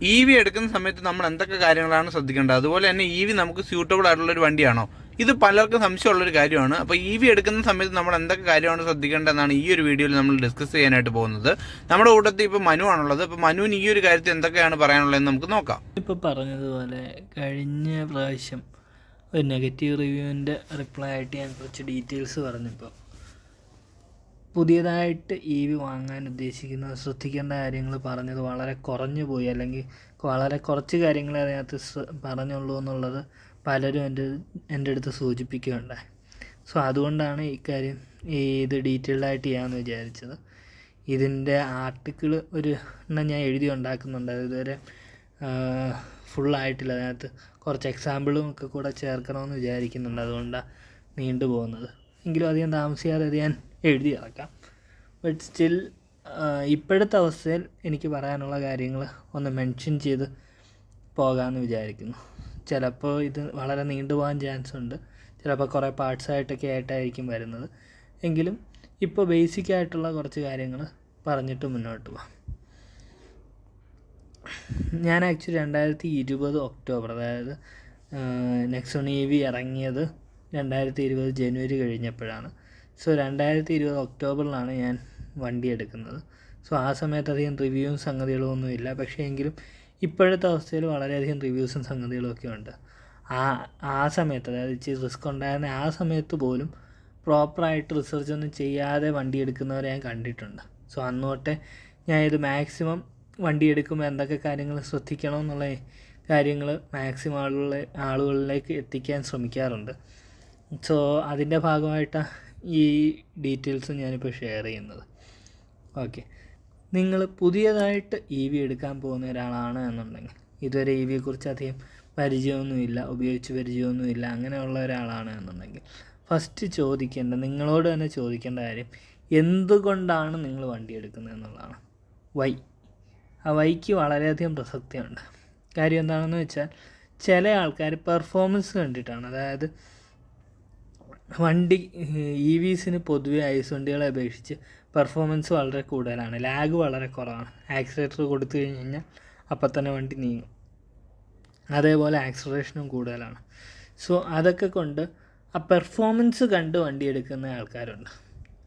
E V എടുക്കുന്ന സമയത്ത് നമ്മൾ എന്തൊക്കെ കാര്യങ്ങളാണ് ശ്രദ്ധിക്കേണ്ടത്? അതുപോലെ തന്നെ ഇ വി നമുക്ക് സ്യൂട്ടബിൾ ആയിട്ടുള്ള ഒരു വണ്ടിയാണോ? ഇത് പലർക്കും സംശയമുള്ള ഒരു കാര്യമാണ്. അപ്പോൾ ഇ വി എടുക്കുന്ന സമയത്ത് നമ്മൾ എന്തൊക്കെ കാര്യമാണ് ശ്രദ്ധിക്കേണ്ടതെന്നാണ് ഈ ഒരു വീഡിയോയിൽ നമ്മൾ ഡിസ്കസ് ചെയ്യാനായിട്ട് പോകുന്നത്. നമ്മുടെ കൂട്ടത്തിൽ ഇപ്പോൾ മനു ആണുള്ളത്. അപ്പോൾ മനുവിന് ഈ ഒരു കാര്യത്തിൽ എന്തൊക്കെയാണ് പറയാനുള്ളതെന്ന് നമുക്ക് നോക്കാം. ഇപ്പോൾ പറഞ്ഞതുപോലെ കഴിഞ്ഞ പ്രാവശ്യം ഒരു നെഗറ്റീവ് റിവ്യൂവിന്റെ റിപ്ലൈ ആയിട്ട് ഞാൻ കുറച്ച് ഡീറ്റെയിൽസ് പറഞ്ഞപ്പോൾ പുതിയതായിട്ട് ഇ വി വാങ്ങാൻ ഉദ്ദേശിക്കുന്ന ശ്രദ്ധിക്കേണ്ട കാര്യങ്ങൾ പറഞ്ഞത് വളരെ കുറഞ്ഞു പോയി. അല്ലെങ്കിൽ വളരെ കുറച്ച് കാര്യങ്ങളെ അതിനകത്ത് പറഞ്ഞുള്ളൂ എന്നുള്ളത് പലരും എന്റെ എന്റെ അടുത്ത് സൂചിപ്പിക്കുകയുണ്ടായി സോ അതുകൊണ്ടാണ് ഇക്കാര്യം ഇത് ഡീറ്റെയിൽഡ് ആയിട്ട് ചെയ്യാമെന്ന് വിചാരിച്ചത്. ഇതിന്റെ ആർട്ടിക്കിൾ ഒരു എണ്ണം ഞാൻ എഴുതി ഉണ്ടാക്കുന്നുണ്ട്. ഇതുവരെ ഫുള്ളായിട്ടില്ല അതിനകത്ത് കുറച്ച് എക്സാമ്പിളും ഒക്കെ കൂടെ ചേർക്കണമെന്ന് വിചാരിക്കുന്നുണ്ട്. അതുകൊണ്ടാണ് നീണ്ടുപോകുന്നത്. എങ്കിലും അധികം താമസിയാതെ അത് ഞാൻ എഴുതി ഇറക്കാം ബട്ട് സ്റ്റിൽ ഇപ്പോഴത്തെ അവസ്ഥയിൽ എനിക്ക് പറയാനുള്ള കാര്യങ്ങൾ ഒന്ന് മെൻഷൻ ചെയ്ത് പോകാമെന്ന് വിചാരിക്കുന്നു. ചിലപ്പോൾ ഇത് വളരെ നീണ്ടുപോകാൻ ചാൻസ് ഉണ്ട്. ചിലപ്പോൾ കുറേ പാർട്സായിട്ടൊക്കെ ആയിട്ടായിരിക്കും വരുന്നത്. എങ്കിലും ഇപ്പോൾ ബേസിക് ആയിട്ടുള്ള കുറച്ച് കാര്യങ്ങൾ പറഞ്ഞിട്ട് മുന്നോട്ട് പോകാം. ഞാൻ ആക്ച്വലി രണ്ടായിരത്തി ഇരുപത് ഒക്ടോബർ അതായത് നെക്സോൺ ഇ വി ഇറങ്ങിയത് രണ്ടായിരത്തി ഇരുപത് ജനുവരി കഴിഞ്ഞപ്പോഴാണ്. സോ രണ്ടായിരത്തി ഇരുപത് ഒക്ടോബറിലാണ് ഞാൻ വണ്ടി എടുക്കുന്നത്. സോ ആ സമയത്ത് അധികം റിവ്യൂവും സംഗതികളും ഒന്നുമില്ല പക്ഷേ എങ്കിലും ഇപ്പോഴത്തെ അവസ്ഥയിൽ വളരെയധികം റിവ്യൂസും സംഗതികളും ഒക്കെ ഉണ്ട്. ആ ആ സമയത്ത് അതായത് ഇച്ചിരി റിസ്ക് ഉണ്ടായിരുന്ന ആ സമയത്ത് പോലും പ്രോപ്പറായിട്ട് റിസർച്ച് ഒന്നും ചെയ്യാതെ വണ്ടി എടുക്കുന്നവരെ ഞാൻ കണ്ടിട്ടുണ്ട്. സോ അന്ന് തൊട്ടേ ഞാൻ ഇത് മാക്സിമം വണ്ടി എടുക്കുമ്പോൾ എന്തൊക്കെ കാര്യങ്ങൾ ശ്രദ്ധിക്കണം എന്നുള്ള കാര്യങ്ങൾ മാക്സിമം ആളുകളെ ആളുകളിലേക്ക് എത്തിക്കാൻ ശ്രമിക്കാറുണ്ട്. സോ അതിന്റെ ഭാഗമായിട്ടാണ് ഈ ഡീറ്റെയിൽസ് ഞാനിപ്പോൾ ഷെയർ ചെയ്യുന്നത്. ഓക്കെ നിങ്ങൾ പുതിയതായിട്ട് ഇ വി എടുക്കാൻ പോകുന്ന ഒരാളാണ് എന്നുണ്ടെങ്കിൽ ഇതുവരെ ഇ വിയെക്കുറിച്ച് അധികം പരിചയമൊന്നുമില്ല ഉപയോഗിച്ച് പരിചയമൊന്നുമില്ല അങ്ങനെയുള്ള ഒരാളാണ് എന്നുണ്ടെങ്കിൽ ഫസ്റ്റ് ചോദിക്കേണ്ട നിങ്ങളോട് തന്നെ ചോദിക്കേണ്ട കാര്യം എന്തുകൊണ്ടാണ് നിങ്ങൾ വണ്ടി എടുക്കുന്നത് എന്നുള്ളതാണ്. വൈ ആ വൈക്ക് വളരെയധികം പ്രസക്തിയുണ്ട്. കാര്യം എന്താണെന്ന് വെച്ചാൽ ചില ആൾക്കാർ പെർഫോമൻസ് കണ്ടിട്ടാണ്. അതായത് വണ്ടി ഇ വിസിന് പൊതുവെ ഐസ് വണ്ടികളെ അപേക്ഷിച്ച് പെർഫോമൻസ് വളരെ കൂടുതലാണ്. ലാഗ് വളരെ കുറവാണ്. ആക്സിലേറ്റർ കൊടുത്തു കഴിഞ്ഞ് കഴിഞ്ഞാൽ അപ്പം തന്നെ വണ്ടി നീങ്ങും. അതേപോലെ ആക്സിലറേഷനും കൂടുതലാണ്. സോ അതൊക്കെ കൊണ്ട് ആ പെർഫോമൻസ് കണ്ട് വണ്ടി എടുക്കുന്ന ആൾക്കാരുണ്ട്.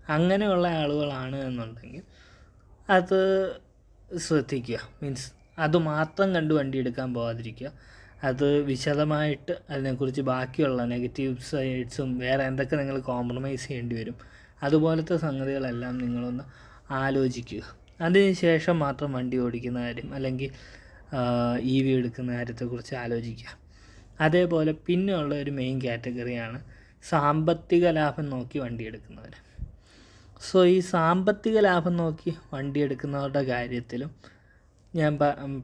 അങ്ങനെയുള്ള ആളുകളാണ് എന്നുണ്ടെങ്കിൽ അത് ശ്രദ്ധിക്കുക. മീൻസ് അത് മാത്രം കണ്ട് വണ്ടി എടുക്കാൻ പോകാതിരിക്കുക അത് വിശദമായിട്ട് അതിനെക്കുറിച്ച് ബാക്കിയുള്ള നെഗറ്റീവ് സൈഡ്സും വേറെ എന്തൊക്കെ നിങ്ങൾ കോംപ്രമൈസ് ചെയ്യേണ്ടി വരും അതുപോലത്തെ സംഗതികളെല്ലാം നിങ്ങളൊന്ന് ആലോചിക്കുക. അതിനുശേഷം മാത്രം വണ്ടി ഓടിക്കുന്ന കാര്യം അല്ലെങ്കിൽ ഇ വി എടുക്കുന്ന കാര്യത്തെക്കുറിച്ച് ആലോചിക്കുക. അതേപോലെ പിന്നെയുള്ള ഒരു മെയിൻ കാറ്റഗറിയാണ് സാമ്പത്തിക ലാഭം നോക്കി വണ്ടി എടുക്കുന്നവർ സോ ഈ സാമ്പത്തിക ലാഭം നോക്കി വണ്ടി എടുക്കുന്നവരുടെ കാര്യത്തിലും ഞാൻ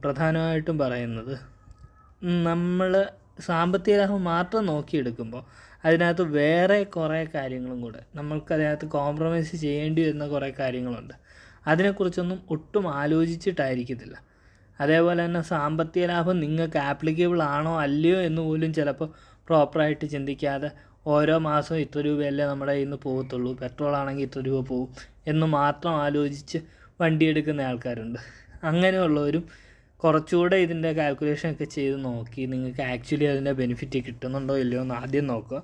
പ്രധാനമായിട്ടും പറയുന്നത് നമ്മൾ സാമ്പത്തിക ലാഭം മാത്രം നോക്കിയെടുക്കുമ്പോൾ അതിനകത്ത് വേറെ കുറേ കാര്യങ്ങളും കൂടെ നമ്മൾക്ക് അതിനകത്ത് കോംപ്രമൈസ് ചെയ്യേണ്ടി വരുന്ന കുറേ കാര്യങ്ങളുണ്ട്. അതിനെക്കുറിച്ചൊന്നും ഒട്ടും ആലോചിച്ചിട്ടായിരിക്കത്തില്ല. അതേപോലെ തന്നെ സാമ്പത്തിക ലാഭം നിങ്ങൾക്ക് ആപ്ലിക്കബിൾ ആണോ അല്ലയോ എന്ന് പോലും ചിലപ്പോൾ പ്രോപ്പറായിട്ട് ചിന്തിക്കാതെ ഓരോ മാസവും ഇത്ര രൂപയല്ലേ നമ്മുടെ കയ്യിൽ നിന്ന് പോകത്തുള്ളൂ പെട്രോൾ ആണെങ്കിൽ ഇത്ര രൂപ പോകും എന്ന് മാത്രം ആലോചിച്ച് വണ്ടി എടുക്കുന്ന ആൾക്കാരുണ്ട്. അങ്ങനെയുള്ളവരും കുറച്ചുകൂടെ ഇതിന്റെ കാൽക്കുലേഷൻ ഒക്കെ ചെയ്ത് നോക്കി നിങ്ങൾക്ക് ആക്ച്വലി അതിന്റെ ബെനിഫിറ്റ് കിട്ടുന്നുണ്ടോ ഇല്ലയോ എന്ന് ആദ്യം നോക്കുക.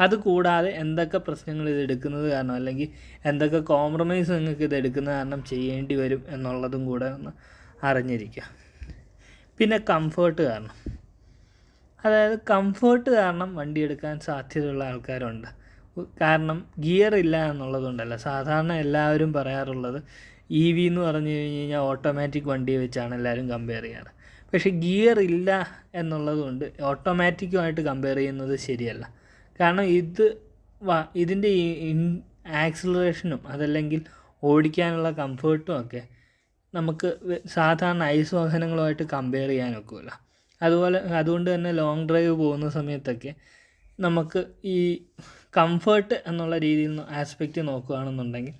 അത് കൂടാതെ എന്തൊക്കെ പ്രശ്നങ്ങൾ ഇത് എടുക്കുന്നത് കാരണം അല്ലെങ്കിൽ എന്തൊക്കെ കോംപ്രമൈസ് നിങ്ങൾക്ക് ഇത് എടുക്കുന്ന കാരണം ചെയ്യേണ്ടി വരും എന്നുള്ളതും കൂടെ ഒന്ന് അറിഞ്ഞിരിക്കുക. പിന്നെ കംഫേർട്ട് കാരണം. അതായത് കംഫേർട്ട് കാരണം വണ്ടി എടുക്കാൻ സാധ്യതയുള്ള ആൾക്കാരുണ്ട്. കാരണം ഗിയർ ഇല്ല എന്നുള്ളതുകൊണ്ടല്ല. സാധാരണ എല്ലാവരും പറയാറുള്ളത് ഇ വി എന്ന് പറഞ്ഞു കഴിഞ്ഞ് കഴിഞ്ഞാൽ ഓട്ടോമാറ്റിക് വണ്ടിയെ വെച്ചാണ് എല്ലാവരും കമ്പയർ ചെയ്യാറ് പക്ഷേ ഗിയർ ഇല്ല എന്നുള്ളതുകൊണ്ട് ഓട്ടോമാറ്റിക്കുമായിട്ട് കമ്പയർ ചെയ്യുന്നത് ശരിയല്ല. കാരണം ഇത് ഇതിന്റെ ആക്സിലറേഷനും അതല്ലെങ്കിൽ ഓടിക്കാനുള്ള കംഫേർട്ടും ഒക്കെ നമുക്ക് സാധാരണ ഐസ് വാഹനങ്ങളുമായിട്ട് കമ്പയർ ചെയ്യാൻ ഒക്കില്ല അതുപോലെ അതുകൊണ്ട് തന്നെ ലോങ് ഡ്രൈവ് പോകുന്ന സമയത്തൊക്കെ നമുക്ക് ഈ കംഫേർട്ട് എന്നുള്ള രീതിയിൽ ആസ്പെക്റ്റ് നോക്കുകയാണെന്നുണ്ടെങ്കിൽ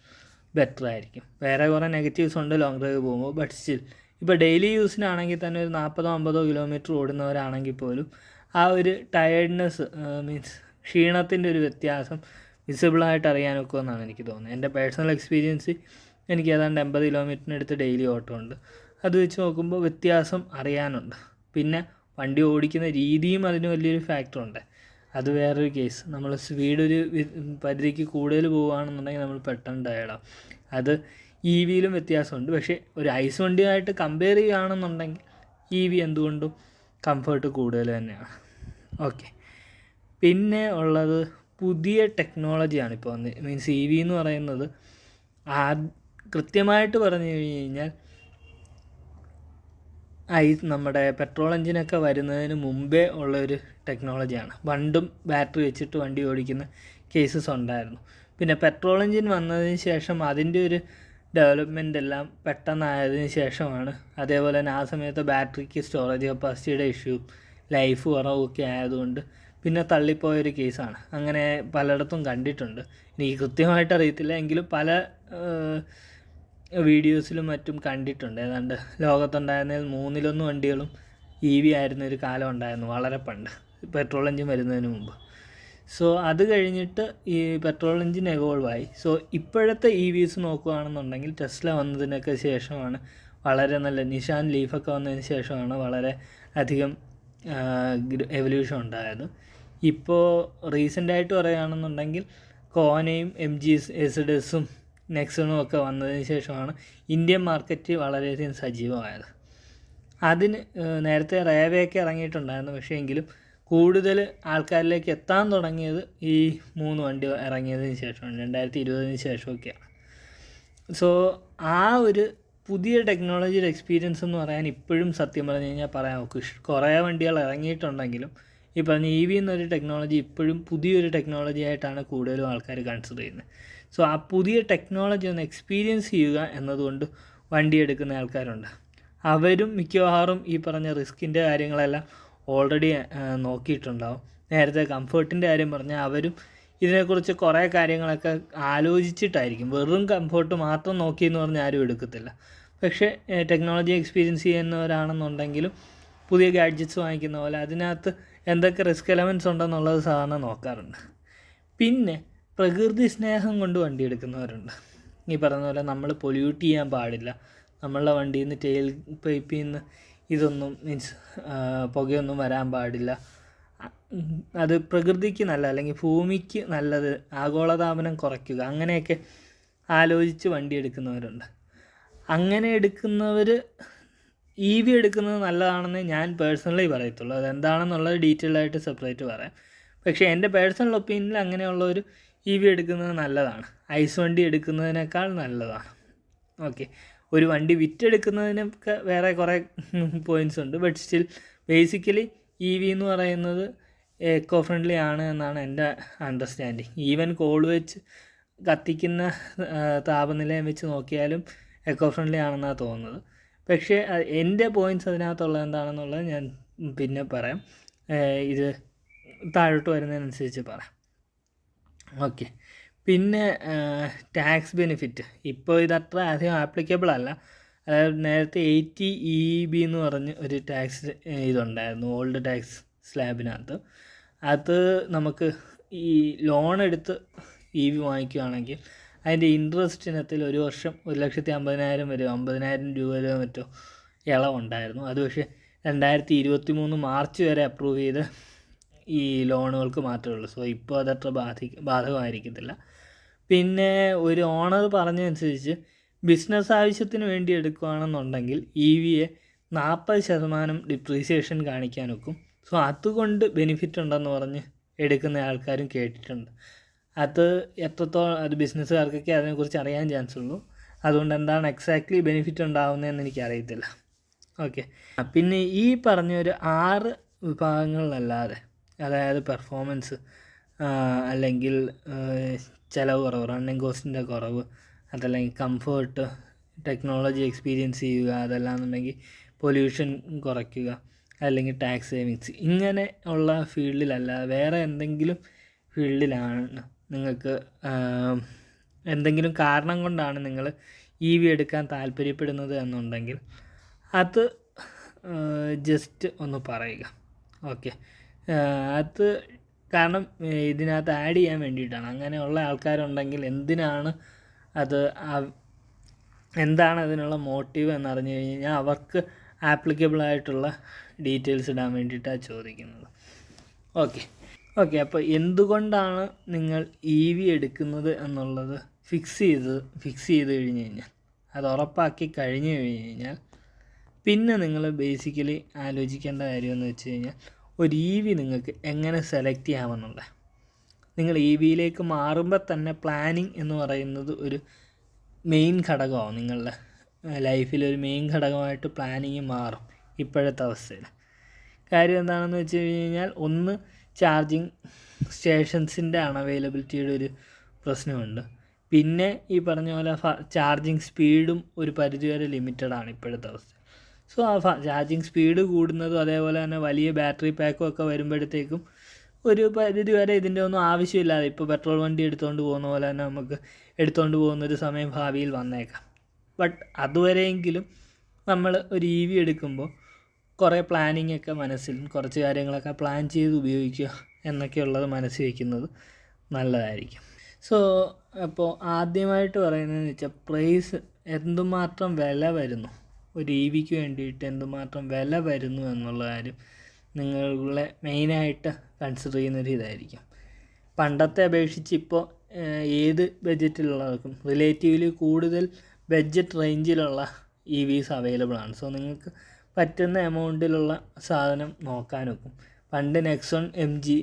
ബെറ്റർ ആയിരിക്കും. വേറെ കുറേ നെഗറ്റീവ്സ് ഉണ്ട് ലോങ് ഡ്രൈവ് പോകുമ്പോൾ ബട്ട് സ്റ്റിൽ ഇപ്പോൾ ഡെയിലി യൂസിനാണെങ്കിൽ തന്നെ ഒരു നാൽപ്പതോ അമ്പതോ കിലോമീറ്റർ ഓടുന്നവരാണെങ്കിൽ പോലും ആ ഒരു ടയേർഡ്നെസ് മീൻസ് ക്ഷീണത്തിന്റെ ഒരു വ്യത്യാസം വിസിബിളായിട്ട് അറിയാനൊക്കെ എന്നാണ് എനിക്ക് തോന്നുന്നത്. എന്റെ പേഴ്സണൽ എക്സ്പീരിയൻസ് എനിക്ക് ഏതാണ്ട് എൺപത് കിലോമീറ്ററിനടുത്ത് ഡെയിലി ഓട്ടം ഉണ്ട്. അത് വെച്ച് നോക്കുമ്പോൾ വ്യത്യാസം അറിയാനുണ്ട്. പിന്നെ വണ്ടി ഓടിക്കുന്ന രീതിയും അതിന് വലിയൊരു ഫാക്ടറുണ്ട് അത് വേറൊരു കേസ് നമ്മൾ സ്പീഡ് ഒരു പരിധിക്ക് കൂടുതൽ പോവുകയാണെന്നുണ്ടെങ്കിൽ നമ്മൾ പെട്ടെന്ന് ടയർഡാവും അത് ഇ വിയിലും വ്യത്യാസമുണ്ട്. പക്ഷേ ഒരു ഐസ് വണ്ടിയായിട്ട് കമ്പയർ ചെയ്യുകയാണെന്നുണ്ടെങ്കിൽ ഇ വി എന്തുകൊണ്ടും കംഫർട്ട് കൂടുതൽ തന്നെയാണ്. ഓക്കെ പിന്നെ ഉള്ളത് പുതിയ ടെക്നോളജിയാണ് ഇപ്പോൾ വന്ന് മീൻസ് ഇ വി എന്ന് പറയുന്നത് ആ കൃത്യമായിട്ട് പറഞ്ഞു കഴിഞ്ഞ് കഴിഞ്ഞാൽ ഐ നമ്മുടെ പെട്രോൾ എഞ്ചിനൊക്കെ വരുന്നതിന് മുമ്പേ ഉള്ളൊരു ടെക്നോളജിയാണ്. വണ്ടും ബാറ്ററി വെച്ചിട്ട് വണ്ടി ഓടിക്കുന്ന കേസസ് ഉണ്ടായിരുന്നു. പിന്നെ പെട്രോൾ എഞ്ചിൻ വന്നതിന് ശേഷം അതിന്റെ ഒരു ഡെവലപ്മെന്റ് എല്ലാം പെട്ടെന്നായതിനു ശേഷമാണ്. അതേപോലെ തന്നെ ആ സമയത്ത് ബാറ്ററിക്ക് സ്റ്റോറേജ് കപ്പാസിറ്റിയുടെ ഇഷ്യൂ ലൈഫ് കുറവൊക്കെ ആയതുകൊണ്ട് പിന്നെ തള്ളിപ്പോയൊരു കേസാണ്. അങ്ങനെ പലയിടത്തും കണ്ടിട്ടുണ്ട്. എനിക്ക് കൃത്യമായിട്ട് അറിയത്തില്ല. എങ്കിലും പല വീഡിയോസിലും മറ്റും കണ്ടിട്ടുണ്ട്. ഏതാണ്ട് ലോകത്തുണ്ടായിരുന്നതിൽ മൂന്നിലൊന്ന് വണ്ടികളും ഇ വി ആയിരുന്ന ഒരു കാലം ഉണ്ടായിരുന്നു വളരെ പണ്ട്. പെട്രോൾ എഞ്ചിൻ വരുന്നതിന് മുമ്പ്. സോ അത് കഴിഞ്ഞിട്ട് ഈ പെട്രോൾ എഞ്ചിൻ എവോൾവ് ആയി സോ ഇപ്പോഴത്തെ ഇ വിസ് നോക്കുകയാണെന്നുണ്ടെങ്കിൽ ടെസ്ല വന്നതിനൊക്കെ ശേഷമാണ് വളരെ നല്ല നിഷാൻ ലീഫൊക്കെ വന്നതിന് ശേഷമാണ് വളരെ അധികം എവല്യൂഷൻ ഉണ്ടായത്. ഇപ്പോൾ റീസെന്റായിട്ട് പറയുകയാണെന്നുണ്ടെങ്കിൽ കോനയും എം ജി എസ് ഡെസും നെക്സണും ഒക്കെ വന്നതിന് ശേഷമാണ് ഇന്ത്യൻ മാർക്കറ്റ് വളരെയധികം സജീവമായത്. അതിന് നേരത്തെ റേവയൊക്കെ ഇറങ്ങിയിട്ടുണ്ടായിരുന്നു. പക്ഷേ എങ്കിലും കൂടുതൽ ആൾക്കാരിലേക്ക് എത്താൻ തുടങ്ങിയത് ഈ മൂന്ന് വണ്ടി ഇറങ്ങിയതിന് ശേഷമാണ്. രണ്ടായിരത്തി ഇരുപതിന് ശേഷമൊക്കെയാണ്. സോ ആ ഒരു പുതിയ ടെക്നോളജിയുടെ എക്സ്പീരിയൻസ് എന്ന് പറയാൻ ഇപ്പോഴും സത്യം പറഞ്ഞു കഴിഞ്ഞാൽ പറയാൻ നോക്കും കുറേ വണ്ടികൾ ഇറങ്ങിയിട്ടുണ്ടെങ്കിലും ഈ പറഞ്ഞ ഇ വി എന്നൊരു ടെക്നോളജി ഇപ്പോഴും പുതിയൊരു ടെക്നോളജി ആയിട്ടാണ് കൂടുതലും ആൾക്കാർ കൺസിഡർ ചെയ്യുന്നത്. സോ ആ പുതിയ ടെക്നോളജി ഒന്ന് എക്സ്പീരിയൻസ് ചെയ്യുക എന്നതുകൊണ്ട് വണ്ടി എടുക്കുന്ന ആൾക്കാരുണ്ട്. അവരും മിക്കവാറും ഈ പറഞ്ഞ റിസ്കിന്റെ കാര്യങ്ങളെല്ലാം ഓൾറെഡി നോക്കിയിട്ടുണ്ടാവും. നേരത്തെ കംഫർട്ടിന്റെ കാര്യം പറഞ്ഞാൽ അവരും ഇതിനെക്കുറിച്ച് കുറേ കാര്യങ്ങളൊക്കെ ആലോചിച്ചിട്ടായിരിക്കും. വെറും കംഫർട്ട് മാത്രം നോക്കി എന്ന് പറഞ്ഞാൽ ആരും എടുക്കത്തില്ല. പക്ഷേ ടെക്നോളജി എക്സ്പീരിയൻസ് ചെയ്യുന്നവരാണെന്നുണ്ടെങ്കിലും പുതിയ ഗാഡ്ജറ്റ്സ് വാങ്ങിക്കുന്ന പോലെ അതിനകത്ത് എന്തൊക്കെ റിസ്ക് എലമെന്റ്സ് ഉണ്ടെന്നുള്ളത് സാധാരണ നോക്കാറുണ്ട്. പിന്നെ പ്രകൃതി സ്നേഹം കൊണ്ട് വണ്ടി എടുക്കുന്നവരുണ്ട്. ഈ പറഞ്ഞ പോലെ നമ്മൾ പൊല്യൂട്ട് ചെയ്യാൻ പാടില്ല. നമ്മളുടെ വണ്ടിയിൽ നിന്ന് ടെയിൽ പൈപ്പിൽ നിന്ന് ഇതൊന്നും മീൻസ് പുകയൊന്നും വരാൻ പാടില്ല. അത് പ്രകൃതിക്ക് നല്ല അല്ലെങ്കിൽ ഭൂമിക്ക് നല്ലത് ആഗോളതാപനം കുറയ്ക്കുക അങ്ങനെയൊക്കെ ആലോചിച്ച് വണ്ടി എടുക്കുന്നവരുണ്ട്. അങ്ങനെ എടുക്കുന്നവർ ഇ വി എടുക്കുന്നത് നല്ലതാണെന്ന് ഞാൻ പേഴ്സണലി പറയത്തുള്ളൂ. അതെന്താണെന്നുള്ളത് ഡീറ്റെയിൽ ആയിട്ട് സെപ്പറേറ്റ് പറയാം. പക്ഷേ എന്റെ പേഴ്സണൽ ഒപ്പീനിയനിൽ അങ്ങനെയുള്ള ഒരു ഇ വി എടുക്കുന്നത് നല്ലതാണ്. ഐസ് വണ്ടി എടുക്കുന്നതിനേക്കാൾ നല്ലതാണ്. ഓക്കെ ഒരു വണ്ടി വിറ്റെടുക്കുന്നതിനൊക്കെ വേറെ കുറേ പോയിന്റ്സ് ഉണ്ട്. But still basically E V എന്ന് പറയുന്നത് എക്കോ ഫ്രണ്ട്ലി ആണ് എന്നാണ് എന്റെ അണ്ടർസ്റ്റാൻഡിങ് ഈവൻ കോൾ വെച്ച് കത്തിക്കുന്ന താപനിലയും വെച്ച് നോക്കിയാലും എക്കോ ഫ്രണ്ട്ലി ആണെന്നാണ് തോന്നുന്നത്. പക്ഷേ എന്റെ പോയിന്റ്സ് അതിനകത്തുള്ളത് എന്താണെന്നുള്ളത് ഞാൻ പിന്നെ പറയാം. ഇത് താഴോട്ട് വരുന്നതിനനുസരിച്ച് പറയാം. ഓക്കെ പിന്നെ ടാക്സ് ബെനിഫിറ്റ് ഇപ്പോൾ അത്ര അധികം ആപ്ലിക്കബിൾ അല്ല. അതായത് നേരത്തെ എയ്റ്റി ഇ ബി എന്ന് പറഞ്ഞ് ഒരു ടാക്സ് ഇതുണ്ടായിരുന്നു. ഓൾഡ് ടാക്സ് സ്ലാബിനകത്ത് അത് നമുക്ക് ഈ ലോൺ എടുത്ത് ഇ വി വാങ്ങിക്കുകയാണെങ്കിൽ അതിന്റെ ഇൻട്രസ്റ്റ് ഇനത്തിൽ ഒരു വർഷം ഒരു ലക്ഷത്തി അമ്പതിനായിരം വരെ അമ്പതിനായിരം രൂപ വരെ മറ്റോ ഇളവുണ്ടായിരുന്നു. അത് പക്ഷേ രണ്ടായിരത്തി ഇരുപത്തി മൂന്ന് മാർച്ച് വരെ അപ്രൂവ് ചെയ്ത് ഈ ലോണുകൾക്ക് മാത്രമേ ഉള്ളൂ സോ ഇപ്പോൾ അതത്ര ബാധി ബാധകമായിരിക്കത്തില്ല. പിന്നെ ഒരു ഓണർ പറഞ്ഞതനുസരിച്ച് ബിസിനസ് ആവശ്യത്തിന് വേണ്ടി എടുക്കുകയാണെന്നുണ്ടെങ്കിൽ ഇ വിയെ നാൽപ്പത് ശതമാനം ഡിപ്രീസിയേഷൻ കാണിക്കാൻ ഒക്കും സോ അതുകൊണ്ട് ബെനിഫിറ്റ് ഉണ്ടെന്ന് പറഞ്ഞ് എടുക്കുന്ന ആൾക്കാരും കേട്ടിട്ടുണ്ട്. അത് എത്രത്തോളം അത് ബിസിനസ്സുകാർക്കൊക്കെ അതിനെക്കുറിച്ച് അറിയാൻ ചാൻസ് ഉള്ളൂ അതുകൊണ്ട് എന്താണ് എക്സാക്ട്ലി ബെനിഫിറ്റ് ഉണ്ടാകുന്നതെന്ന് എനിക്കറിയത്തില്ല. ഓക്കെ. പിന്നെ ഈ പറഞ്ഞൊരു ആറ് വിഭാഗങ്ങളിലല്ലാതെ അതായത് പെർഫോമൻസ് അല്ലെങ്കിൽ ചിലവ് കുറവ് റണ്ണിങ് കോസ്റ്റിന്റെ കുറവ് അതല്ലെങ്കിൽ കംഫേർട്ട് ടെക്നോളജി എക്സ്പീരിയൻസ് ചെയ്യുക അതല്ലാന്നുണ്ടെങ്കിൽ പൊല്യൂഷൻ കുറയ്ക്കുക അല്ലെങ്കിൽ ടാക്സ് സേവിങ്സ് ഇങ്ങനെ ഉള്ള ഫീൽഡിലല്ല വേറെ എന്തെങ്കിലും ഫീൽഡിലാണ് നിങ്ങൾക്ക് എന്തെങ്കിലും കാരണം കൊണ്ടാണ് നിങ്ങൾ ഇ വി എടുക്കാൻ താല്പര്യപ്പെടുന്നത് എന്നുണ്ടെങ്കിൽ അത് ജസ്റ്റ് ഒന്ന് പറയുക. ഓക്കെ അത് കാരണം ഇതിനകത്ത് ആഡ് ചെയ്യാൻ വേണ്ടിയിട്ടാണ്. അങ്ങനെയുള്ള ആൾക്കാരുണ്ടെങ്കിൽ എന്തിനാണ് അത് എന്താണ് അതിനുള്ള മോട്ടീവ് എന്നറിഞ്ഞു കഴിഞ്ഞാൽ അവർക്ക് ആപ്ലിക്കബിൾ ആയിട്ടുള്ള ഡീറ്റെയിൽസ് ഇടാൻ വേണ്ടിയിട്ടാണ് ചോദിക്കുന്നത്. ഓക്കെ ഓക്കെ അപ്പോൾ എന്തുകൊണ്ടാണ് നിങ്ങൾ ഇ വി എടുക്കുന്നത് എന്നുള്ളത് ഫിക്സ് ചെയ്ത് ഫിക്സ് ചെയ്ത് കഴിഞ്ഞ് കഴിഞ്ഞാൽ അത് ഉറപ്പാക്കി കഴിഞ്ഞ് കഴിഞ്ഞ് കഴിഞ്ഞാൽ പിന്നെ നിങ്ങൾ ബേസിക്കലി ആലോചിക്കേണ്ട കാര്യമെന്ന് വെച്ച് കഴിഞ്ഞാൽ ഒരു ഇ വി നിങ്ങൾക്ക് എങ്ങനെ സെലക്ട് ചെയ്യാമെന്നുള്ള നിങ്ങൾ ഇ വിയിലേക്ക് മാറുമ്പോൾ തന്നെ പ്ലാനിങ് എന്ന് പറയുന്നത് ഒരു മെയിൻ ഘടകമാവും നിങ്ങളുടെ ലൈഫിലൊരു മെയിൻ ഘടകമായിട്ട് പ്ലാനിങ് മാറും ഇപ്പോഴത്തെ അവസ്ഥയിൽ. കാര്യം എന്താണെന്ന് വെച്ച് കഴിഞ്ഞാൽ ഒന്ന് ചാർജിങ് സ്റ്റേഷൻസിന്റെ അൺഅവൈലബിലിറ്റിയുടെ ഒരു പ്രശ്നമുണ്ട്. പിന്നെ ഈ പറഞ്ഞ പോലെ ചാർജിങ് സ്പീഡും ഒരു പരിധിവരെ ലിമിറ്റഡാണ് ഇപ്പോഴത്തെ അവസ്ഥ. സോ ആ ചാർജിങ് സ്പീഡ് കൂടുന്നതും അതേപോലെ തന്നെ വലിയ ബാറ്ററി പാക്കും ഒക്കെ വരുമ്പോഴത്തേക്കും ഒരു പരിധി വരെ ഇതിന്റെ ഒന്നും ആവശ്യമില്ലാതെ ഇപ്പോൾ പെട്രോൾ വണ്ടി എടുത്തുകൊണ്ട് പോകുന്ന പോലെ തന്നെ നമുക്ക് എടുത്തുകൊണ്ട് പോകുന്നൊരു സമയം ഭാവിയിൽ വന്നേക്കാം. ബട്ട് അതുവരെയെങ്കിലും നമ്മൾ ഒരു ഇ വി എടുക്കുമ്പോൾ കുറേ പ്ലാനിങ് ഒക്കെ മനസ്സിൽ കുറച്ച് കാര്യങ്ങളൊക്കെ പ്ലാൻ ചെയ്ത് ഉപയോഗിക്കുക എന്നൊക്കെയുള്ളത് മനസ്സിൽ വയ്ക്കുന്നത് നല്ലതായിരിക്കും. സോ അപ്പോൾ ആദ്യമായിട്ട് പറയുന്നതെന്ന് വെച്ചാൽ പ്രൈസ് എന്തുമാത്രം വില വരുന്നു? ഒരു ഇ വിക്ക് വേണ്ടിയിട്ട് എന്തുമാത്രം വില വരുന്നു എന്നുള്ള കാര്യം നിങ്ങളെ മെയിനായിട്ട് കൺസിഡർ ചെയ്യുന്നൊരു ഇതായിരിക്കും. പണ്ടത്തെ അപേക്ഷിച്ച് ഇപ്പോൾ ഏത് ബഡ്ജറ്റിലുള്ളവർക്കും റിലേറ്റീവ്ലി കൂടുതൽ ബഡ്ജറ്റ് റേഞ്ചിലുള്ള ഇ വിസ് അവൈലബിൾ ആണ്. സോ നിങ്ങൾക്ക് പറ്റുന്ന എമൗണ്ടിലുള്ള സാധനം നോക്കാൻ നോക്കും പണ്ട് നെക്സോൺ എം ജി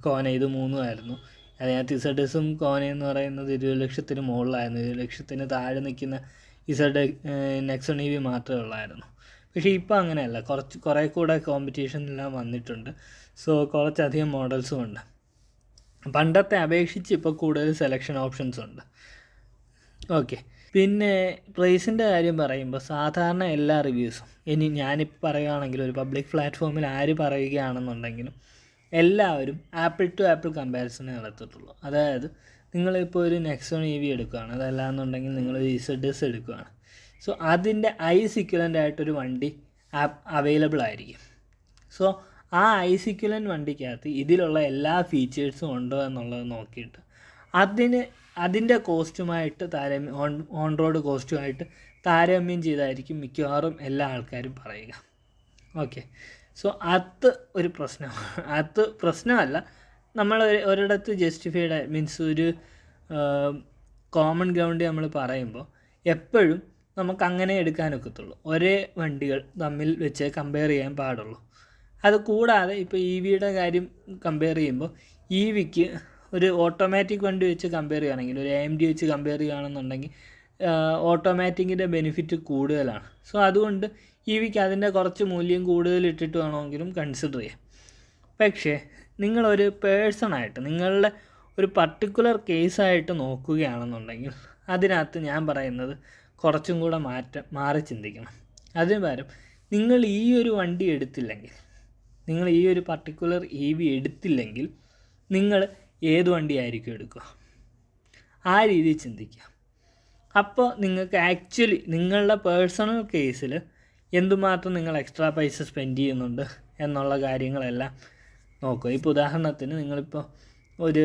കോന ഇത് മൂന്നുമായിരുന്നു. അതിനകത്ത് ഇസഡസും കോന എന്ന് പറയുന്നത് ഇരുപത് ലക്ഷത്തിന് മുകളിലായിരുന്നു. ഇരുപത് ലക്ഷത്തിന് താഴെ നിൽക്കുന്ന ഇസഡ് നെക്സോൺ ഇ വി മാത്രമേ ഉള്ളായിരുന്നു. പക്ഷേ ഇപ്പോൾ അങ്ങനെയല്ല. കുറച്ച് കുറേ കൂടെ കോമ്പറ്റീഷൻ എല്ലാം വന്നിട്ടുണ്ട്. സോ കുറച്ചധികം മോഡൽസും ഉണ്ട്. പണ്ടത്തെ അപേക്ഷിച്ച് ഇപ്പോൾ കൂടുതൽ സെലക്ഷൻ ഓപ്ഷൻസ് ഉണ്ട്. ഓക്കെ പിന്നെ പ്രൈസിന്റെ കാര്യം പറയുമ്പോൾ സാധാരണ എല്ലാ റിവ്യൂസും ഇനി ഞാനിപ്പോൾ പറയുകയാണെങ്കിൽ ഒരു പബ്ലിക് പ്ലാറ്റ്ഫോമിൽ ആര് പറയുകയാണെന്നുണ്ടെങ്കിലും എല്ലാവരും ആപ്പിൾ ടു ആപ്പിൾ കമ്പാരിസൺ നടത്തിയിട്ടുള്ളൂ അതായത് നിങ്ങളിപ്പോൾ ഒരു നെക്സോൺ ഇ വി എടുക്കുകയാണ് അതല്ലാന്നുണ്ടെങ്കിൽ നിങ്ങളൊരു ഇസഡ് എസ് എടുക്കുകയാണ് സോ അതിന്റെ ഐ സിക്വലന്റ് ആയിട്ടൊരു വണ്ടി അവൈലബിൾ ആയിരിക്കും. സോ ആ ഐ സിക്വലൻ വണ്ടിക്കകത്ത് ഇതിലുള്ള എല്ലാ ഫീച്ചേഴ്സും ഉണ്ടോ എന്നുള്ളത് നോക്കിയിട്ട് അതിന് അതിന്റെ കോസ്റ്റുമായിട്ട് താരതമ്യം ഓൺ ഓൺ റോഡ് കോസ്റ്റുമായിട്ട് താരതമ്യം ചെയ്തായിരിക്കും മിക്കവാറും എല്ലാ ആൾക്കാരും പറയുക. ഓക്കെ സോ അത് ഒരു പ്രശ്നം. അത് പ്രശ്നമല്ല. നമ്മൾ ഒരിടത്ത് ജസ്റ്റിഫൈഡ് മീൻസ് ഒരു കോമൺ ഗ്രൗണ്ട് നമ്മൾ പറയുമ്പോൾ എപ്പോഴും നമുക്ക് അങ്ങനെ എടുക്കാൻ ഒക്കത്തുള്ളൂ. ഒരേ വണ്ടികൾ തമ്മിൽ വെച്ച് കമ്പയർ ചെയ്യാൻ പാടുള്ളൂ. അത് കൂടാതെ ഇപ്പോൾ ഇ വിയുടെ കാര്യം കമ്പയർ ചെയ്യുമ്പോൾ ഇ വിക്ക് ഒരു ഓട്ടോമാറ്റിക് വണ്ടി വെച്ച് കമ്പയർ ചെയ്യുകയാണെങ്കിൽ ഒരു എം ഡി വെച്ച് കമ്പയർ ചെയ്യുകയാണെന്നുണ്ടെങ്കിൽ ഓട്ടോമാറ്റിക്കിന്റെ ബെനിഫിറ്റ് കൂടുതലാണ്. സോ അതുകൊണ്ട് ഇ വിക്ക് അതിന്റെ കുറച്ച് മൂല്യം കൂടുതൽ ഇട്ടിട്ട് വേണമെങ്കിലും കൺസിഡർ ചെയ്യാം. പക്ഷേ നിങ്ങളൊരു പേഴ്സണായിട്ട് നിങ്ങളുടെ ഒരു പർട്ടിക്കുലർ കേസായിട്ട് നോക്കുകയാണെന്നുണ്ടെങ്കിൽ അതിനകത്ത് ഞാൻ പറയുന്നത് കുറച്ചും കൂടെ മാറ്റം മാറി ചിന്തിക്കണം. അതിന് പകരം നിങ്ങൾ ഈ ഒരു വണ്ടി എടുത്തില്ലെങ്കിൽ നിങ്ങൾ ഈ ഒരു പർട്ടിക്കുലർ ഇ വി എടുത്തില്ലെങ്കിൽ നിങ്ങൾ ഏത് വണ്ടിയായിരിക്കും എടുക്കുക? ആ രീതിയിൽ ചിന്തിക്കുക. അപ്പോൾ നിങ്ങൾക്ക് ആക്ച്വലി നിങ്ങളുടെ പേഴ്സണൽ കേസിൽ എന്തുമാത്രം നിങ്ങൾ എക്സ്ട്രാ പൈസ സ്പെൻഡ് ചെയ്യുന്നുണ്ട് എന്നുള്ള കാര്യങ്ങളെല്ലാം നോക്കുക. ഇപ്പോൾ ഉദാഹരണത്തിന് നിങ്ങളിപ്പോൾ ഒരു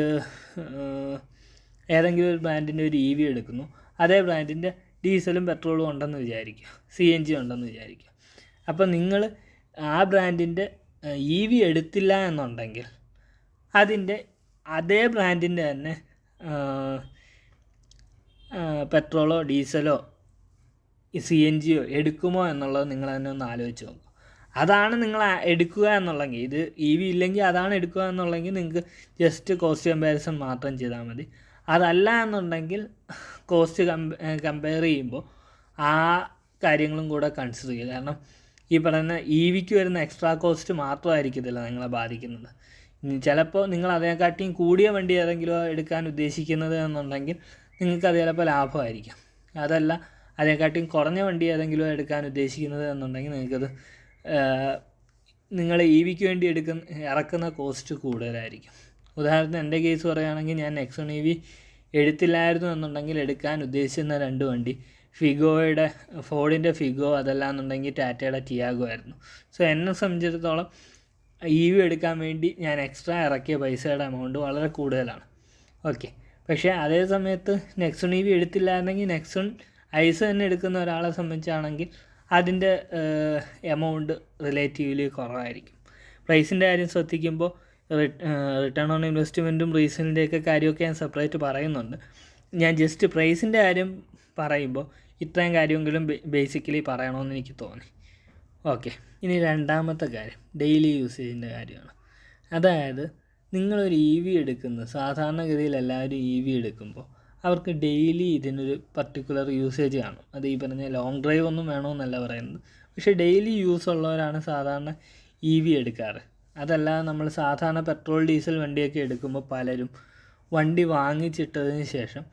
ഏതെങ്കിലും ഒരു ബ്രാൻഡിന്റെ ഒരു ഇ വി എടുക്കുന്നു. അതേ ബ്രാൻഡിന്റെ ഡീസലും പെട്രോളും ഉണ്ടെന്ന് വിചാരിക്കുക. സി എൻ ജി ഉണ്ടെന്ന് വിചാരിക്കുക. അപ്പോൾ നിങ്ങൾ ആ ബ്രാൻഡിന്റെ ഇ വി എടുത്തില്ല എന്നുണ്ടെങ്കിൽ അതിന്റെ അതേ ബ്രാൻഡിന്റെ തന്നെ പെട്രോളോ ഡീസലോ സി എൻ ജിയോ എടുക്കുമോ എന്നുള്ളത് നിങ്ങൾ തന്നെ ഒന്ന് ആലോചിച്ച് നോക്കുക. അതാണ് നിങ്ങൾ എടുക്കുക എന്നുള്ളെങ്കിൽ. ഇത് ഇ വി ഇല്ലെങ്കിൽ അതാണ് എടുക്കുക എന്നുള്ളെങ്കിൽ നിങ്ങൾക്ക് ജസ്റ്റ് കോസ്റ്റ് കമ്പാരിസൺ മാത്രം ചെയ്താൽ മതി. അതല്ല എന്നുണ്ടെങ്കിൽ കോസ്റ്റ് കമ്പയർ ചെയ്യുമ്പോൾ ആ കാര്യങ്ങളും കൂടെ കൺസിഡർ ചെയ്യുക. കാരണം ഈ പറയുന്ന ഇ വിക്ക് വരുന്ന എക്സ്ട്രാ കോസ്റ്റ് മാത്രമായിരിക്കത്തില്ല നിങ്ങളെ ബാധിക്കുന്നത്. ചിലപ്പോൾ നിങ്ങൾ അതിനെക്കാട്ടിയും കൂടിയ വണ്ടി ഏതെങ്കിലും എടുക്കാൻ ഉദ്ദേശിക്കുന്നത് എന്നുണ്ടെങ്കിൽ നിങ്ങൾക്ക് അത് ചിലപ്പോൾ ലാഭമായിരിക്കാം. അതല്ല അതിനെക്കാട്ടിയും കുറഞ്ഞ വണ്ടി ഏതെങ്കിലും എടുക്കാൻ ഉദ്ദേശിക്കുന്നത് എന്നുണ്ടെങ്കിൽ നിങ്ങൾക്കത് നിങ്ങൾ ഇ വിക്ക് വേണ്ടി എടുക്കുന്ന ഇറക്കുന്ന കോസ്റ്റ് കൂടുതലായിരിക്കും. ഉദാഹരണത്തിന് എന്റെ കേസ് പറയുകയാണെങ്കിൽ ഞാൻ നെക്സോൺ ഇ വി എടുത്തില്ലായിരുന്നു എന്നുണ്ടെങ്കിൽ എടുക്കാൻ ഉദ്ദേശിക്കുന്ന രണ്ട് വണ്ടി ഫിഗോയുടെ ഫോർഡിന്റെ ഫിഗോ അതല്ല എന്നുണ്ടെങ്കിൽ ടാറ്റയുടെ ടിയാഗോ ആയിരുന്നു. സോ എന്നെ സംബന്ധിച്ചിടത്തോളം ഇ വി എടുക്കാൻ വേണ്ടി ഞാൻ എക്സ്ട്രാ ഇറക്കിയ പൈസയുടെ എമൗണ്ട് വളരെ കൂടുതലാണ്. ഓക്കെ പക്ഷേ അതേ സമയത്ത് നെക്സോൺ ഇ വി എടുത്തില്ലായിരുന്നെങ്കിൽ നെക്സോൺ ഐസ് തന്നെ എടുക്കുന്ന ഒരാളെ സംബന്ധിച്ചാണെങ്കിൽ അതിന്റെ എമൗണ്ട് റിലേറ്റീവ്ലി കുറവായിരിക്കും. പ്രൈസിന്റെ കാര്യം ശ്രദ്ധിക്കുമ്പോൾ റിട്ടേൺ ഓൺ ഇൻവെസ്റ്റ്മെന്റും റീസെന്റിന്റെയൊക്കെ കാര്യമൊക്കെ ഞാൻ സെപ്പറേറ്റ് പറയുന്നുണ്ട്. ഞാൻ ജസ്റ്റ് പ്രൈസിന്റെ കാര്യം പറയുമ്പോൾ ഇത്രയും കാര്യമെങ്കിലും ബേസിക്കലി പറയണമെന്ന് എനിക്ക് തോന്നി. ഓക്കെ ഇനി രണ്ടാമത്തെ കാര്യം ഡെയിലി യൂസേജിന്റെ കാര്യമാണ്. അതായത് നിങ്ങളൊരു ഇ വി എടുക്കുന്നത് സാധാരണഗതിയിൽ എല്ലാവരും ഇ വി എടുക്കുമ്പോൾ അവർക്ക് ഡെയിലി ഇതിനൊരു പർട്ടിക്കുലർ യൂസേജ് കാണും. അത് ഈ പറഞ്ഞ ലോങ് ഡ്രൈവ് ഒന്നും വേണമെന്നല്ല പറയുന്നത്. പക്ഷേ ഡെയിലി യൂസ് ഉള്ളവരാണ് സാധാരണ ഇ വി എടുക്കാറ്. അതല്ല നമ്മൾ സാധാരണ പെട്രോൾ ഡീസൽ വണ്ടിയൊക്കെ എടുക്കുമ്പോൾ പലരും വണ്ടി വാങ്ങിച്ചിട്ടതിന് ശേഷം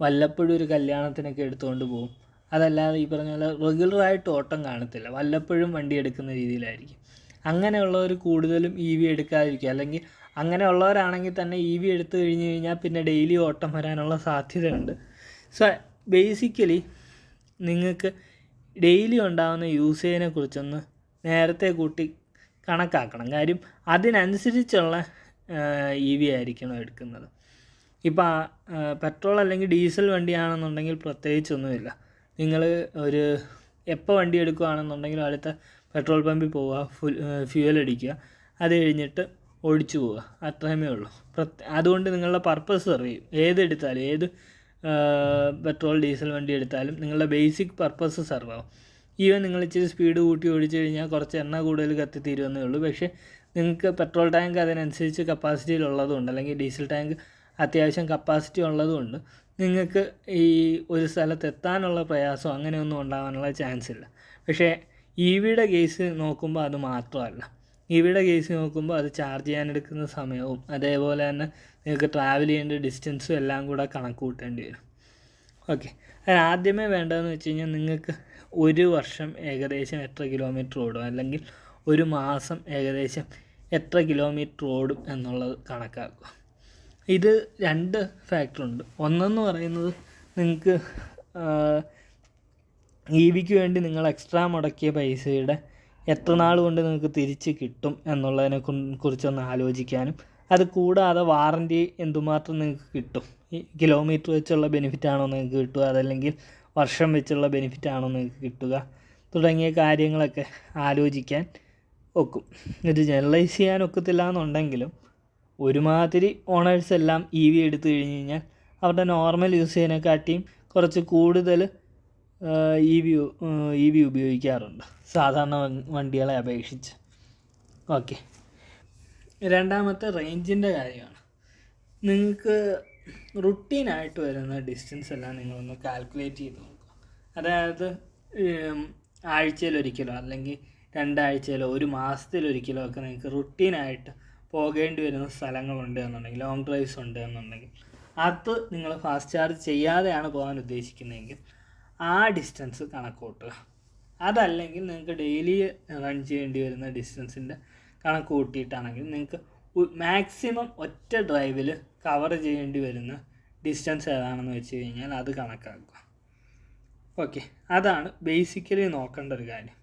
വല്ലപ്പോഴും ഒരു കല്യാണത്തിനൊക്കെ എടുത്തുകൊണ്ട് പോകും. അതല്ലാതെ ഈ പറഞ്ഞ പോലെ റെഗുലറായിട്ട് ഓട്ടം കാണത്തില്ല. വല്ലപ്പോഴും വണ്ടി എടുക്കുന്ന രീതിയിലായിരിക്കും. അങ്ങനെയുള്ളവർ കൂടുതലും ഇ വി എടുക്കാതിരിക്കുക അല്ലെങ്കിൽ അങ്ങനെയുള്ളവരാണെങ്കിൽ തന്നെ ഇ വി എടുത്തു കഴിഞ്ഞ് കഴിഞ്ഞാൽ പിന്നെ ഡെയിലി ഓട്ടം വരാനുള്ള സാധ്യതയുണ്ട്. സോ ബേസിക്കലി നിങ്ങൾക്ക് ഡെയിലി ഉണ്ടാകുന്ന യൂസേജിനെ കുറിച്ചൊന്ന് നേരത്തെ കൂട്ടി കണക്കാക്കണം. കാര്യം അതിനനുസരിച്ചുള്ള ഇ വി ആയിരിക്കണം എടുക്കുന്നത്. ഇപ്പോൾ പെട്രോൾ അല്ലെങ്കിൽ ഡീസൽ വണ്ടിയാണെന്നുണ്ടെങ്കിൽ പ്രത്യേകിച്ചൊന്നുമില്ല. നിങ്ങൾ ഒരു എപ്പോൾ വണ്ടി എടുക്കുകയാണെന്നുണ്ടെങ്കിൽ അടുത്ത പെട്രോൾ പമ്പിൽ പോവുക ഫുൽ ഫ്യൂവൽ അടിക്കുക. അത് കഴിഞ്ഞിട്ട് ഒഴിച്ചു പോവുക. അത്രയുമേ ഉള്ളൂ. അതുകൊണ്ട് നിങ്ങളുടെ പർപ്പസ് സെർവ് ചെയ്യും ഏതെടുത്താലും ഏത് പെട്രോൾ ഡീസൽ വണ്ടി എടുത്താലും നിങ്ങളുടെ ബേസിക് പർപ്പസ് സെർവ് ആവും. ഈവൻ നിങ്ങൾ ഇച്ചിരി സ്പീഡ് കൂട്ടി ഓടിച്ചു കഴിഞ്ഞാൽ കുറച്ച് എണ്ണ കൂടുതൽ കത്തിത്തീരുമെന്നേ ഉള്ളൂ. പക്ഷേ നിങ്ങൾക്ക് പെട്രോൾ ടാങ്ക് അതിനനുസരിച്ച് കപ്പാസിറ്റിയിലുള്ളതുകൊണ്ട് അല്ലെങ്കിൽ ഡീസൽ ടാങ്ക് അത്യാവശ്യം കപ്പാസിറ്റി ഉള്ളതുകൊണ്ട് നിങ്ങൾക്ക് ഈ ഒരു സ്ഥലത്ത് എത്താനുള്ള പ്രയാസം അങ്ങനെയൊന്നും ഉണ്ടാകാനുള്ള ചാൻസ് ഇല്ല. പക്ഷേ ഇ വിയുടെ കേസ് നോക്കുമ്പോൾ അത് മാത്രമല്ല. ഇ വിയുടെ കേസ് നോക്കുമ്പോൾ അത് ചാർജ് ചെയ്യാൻ എടുക്കുന്ന സമയവും അതേപോലെ തന്നെ നിങ്ങൾക്ക് ട്രാവൽ ചെയ്യേണ്ട ഡിസ്റ്റൻസും എല്ലാം കൂടെ കണക്ക് കൂട്ടേണ്ടി വരും. ഓക്കെ അത് ആദ്യമേ വേണ്ടതെന്ന് വെച്ച് കഴിഞ്ഞാൽ നിങ്ങൾക്ക് ഒരു വർഷം ഏകദേശം എത്ര കിലോമീറ്റർ ഓടും? അല്ലെങ്കിൽ ഒരു മാസം ഏകദേശം എത്ര കിലോമീറ്റർ ഓടും എന്നുള്ളത് കണക്കാക്കുക. ഇത് രണ്ട് ഫാക്ടറുണ്ട് ഒന്നെന്ന് പറയുന്നത് നിങ്ങൾക്ക് ഇ വിക്ക് വേണ്ടി നിങ്ങൾ എക്സ്ട്രാ മുടക്കിയ പൈസയുടെ എത്ര നാൾ കൊണ്ട് നിങ്ങൾക്ക് തിരിച്ച് കിട്ടും എന്നുള്ളതിനെ കുറിച്ചൊന്ന് ആലോചിക്കാനും. അത് കൂടാതെ വാറന്റി എന്തുമാത്രം നിങ്ങൾക്ക് കിട്ടും? ഈ കിലോമീറ്റർ വെച്ചുള്ള ബെനിഫിറ്റ് ആണോ നിങ്ങൾക്ക് കിട്ടുക? അതല്ലെങ്കിൽ വർഷം വെച്ചുള്ള ബെനിഫിറ്റ് ആണോ നിങ്ങൾക്ക് കിട്ടുക? തുടങ്ങിയ കാര്യങ്ങളൊക്കെ ആലോചിക്കാൻ ഒക്കും. ഇത് ജനറലൈസ് ചെയ്യാൻ ഒക്കത്തില്ല എന്നുണ്ടെങ്കിലും ഒരുമാതിരി ഓണേഴ്സ് എല്ലാം ഇ വി എടുത്തു കഴിഞ്ഞ് കഴിഞ്ഞാൽ അവരുടെ നോർമൽ യൂസ് ചെയ്യുന്നതിനെക്കാട്ടിയും കുറച്ച് കൂടുതൽ ഇ വി ഇ വി ഉപയോഗിക്കാറുണ്ട്. സാധാരണ വണ്ടികളെ അപേക്ഷിച്ച്. ഓക്കെ. രണ്ടാമത്തെ റേഞ്ചിന്റെ കാര്യമാണ്. നിങ്ങൾക്ക് റുട്ടീനായിട്ട് വരുന്ന ഡിസ്റ്റൻസ് എല്ലാം നിങ്ങളൊന്ന് കാൽക്കുലേറ്റ് ചെയ്ത് നോക്കുക. അതായത് ആഴ്ചയിലൊരിക്കലോ അല്ലെങ്കിൽ രണ്ടാഴ്ചയിലോ ഒരു മാസത്തിലൊരിക്കലോ ഒക്കെ നിങ്ങൾക്ക് റുട്ടീനായിട്ട് പോകേണ്ടി വരുന്ന സ്ഥലങ്ങളുണ്ട് എന്നുണ്ടെങ്കിൽ ലോങ് ഡ്രൈവ്സ് ഉണ്ട് എന്നുണ്ടെങ്കിൽ അത് നിങ്ങൾ ഫാസ്റ്റ് ചാർജ് ചെയ്യാതെയാണ് പോകാൻ ഉദ്ദേശിക്കുന്നതെങ്കിൽ ആ ഡിസ്റ്റൻസ് കണക്ക് കൂട്ടുക അതല്ലെങ്കിൽ നിങ്ങൾക്ക് ഡെയിലി റൺ ചെയ്യേണ്ടി വരുന്ന ഡിസ്റ്റൻസിന്റെ കണക്ക് കൂട്ടിയിട്ടാണെങ്കിൽ നിങ്ങൾക്ക് മാക്സിമം ഒറ്റ ഡ്രൈവിൽ കവർ ചെയ്യേണ്ടി വരുന്ന ഡിസ്റ്റൻസ് ഏതാണെന്ന് വെച്ച് കഴിഞ്ഞാൽ അത് കണക്കാക്കുക. ഓക്കെ അതാണ് ബേസിക്കലി നോക്കേണ്ട ഒരു കാര്യം.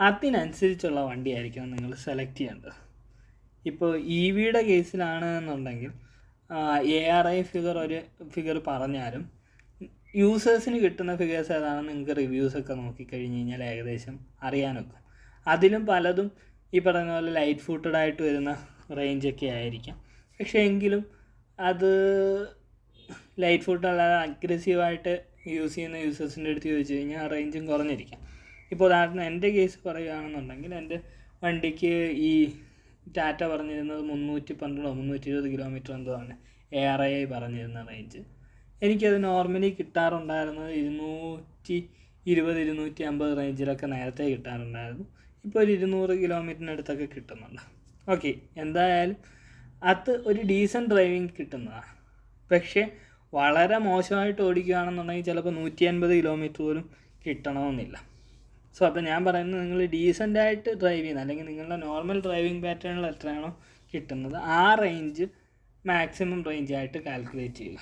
അതിനനുസരിച്ചുള്ള വണ്ടിയായിരിക്കണം നിങ്ങൾ സെലക്ട് ചെയ്യേണ്ടത്. ഇപ്പോൾ ഇ വിയുടെ കേസിലാണ് എന്നുണ്ടെങ്കിൽ എ ആർ ഐ ഫിഗർ ഒരു ഫിഗർ പറഞ്ഞാലും യൂസേഴ്സിന് കിട്ടുന്ന ഫിഗേഴ്സ് ഏതാണെന്ന് നിങ്ങൾക്ക് റിവ്യൂസ് ഒക്കെ നോക്കിക്കഴിഞ്ഞ് കഴിഞ്ഞാൽ ഏകദേശം അറിയാനൊക്കെ. അതിലും പലതും ഈ പറയുന്ന പോലെ ലൈറ്റ് ഫൂട്ടഡ് ആയിട്ട് വരുന്ന റേഞ്ചൊക്കെ ആയിരിക്കാം. പക്ഷേ എങ്കിലും അത് ലൈറ്റ് ഫുഡ് അല്ലാതെ അഗ്രസീവായിട്ട് യൂസ് ചെയ്യുന്ന യൂസേഴ്സിന്റെ അടുത്ത് ചോദിച്ചു കഴിഞ്ഞാൽ ആ റേഞ്ചും കുറഞ്ഞിരിക്കാം. ഇപ്പോൾ ഉദാഹരണം എന്റെ കേസ് പറയുകയാണെന്നുണ്ടെങ്കിൽ എന്റെ വണ്ടിക്ക് ഈ ടാറ്റ പറഞ്ഞിരുന്നത് മുന്നൂറ്റി പന്ത്രണ്ടോ മുന്നൂറ്റി ഇരുപത് കിലോമീറ്റർ എന്തോ ആണ്. എ ആർ ഐ പറഞ്ഞിരുന്ന റേഞ്ച് എനിക്കത് നോർമലി കിട്ടാറുണ്ടായിരുന്നത് ഇരുന്നൂറ്റി ഇരുപത് ഇരുന്നൂറ്റി അമ്പത് റേഞ്ചിലൊക്കെ നേരത്തെ കിട്ടാറുണ്ടായിരുന്നു. ഇപ്പോൾ ഒരു ഇരുന്നൂറ് കിലോമീറ്ററിനടുത്തൊക്കെ കിട്ടുന്നുണ്ട്. ഓക്കെ എന്തായാലും അത് ഒരു ഡീസന്റ് ഡ്രൈവിംഗ് കിട്ടുന്നതാണ് പക്ഷേ വളരെ മോശമായിട്ട് ഓടിക്കുകയാണെന്നുണ്ടെങ്കിൽ ചിലപ്പോൾ നൂറ്റി അൻപത് കിലോമീറ്റർ പോലും കിട്ടണമെന്നില്ല. സോ അപ്പോൾ ഞാൻ പറയുന്നത് നിങ്ങൾ ആയിട്ട് ഡ്രൈവ് ചെയ്യുന്ന അല്ലെങ്കിൽ നിങ്ങളുടെ നോർമൽ ഡ്രൈവിംഗ് പാറ്റേണിൽ എത്രയാണോ കിട്ടുന്നത് ആ റേഞ്ച് മാക്സിമം റേഞ്ച് ആയിട്ട് കാൽക്കുലേറ്റ് ചെയ്യുക.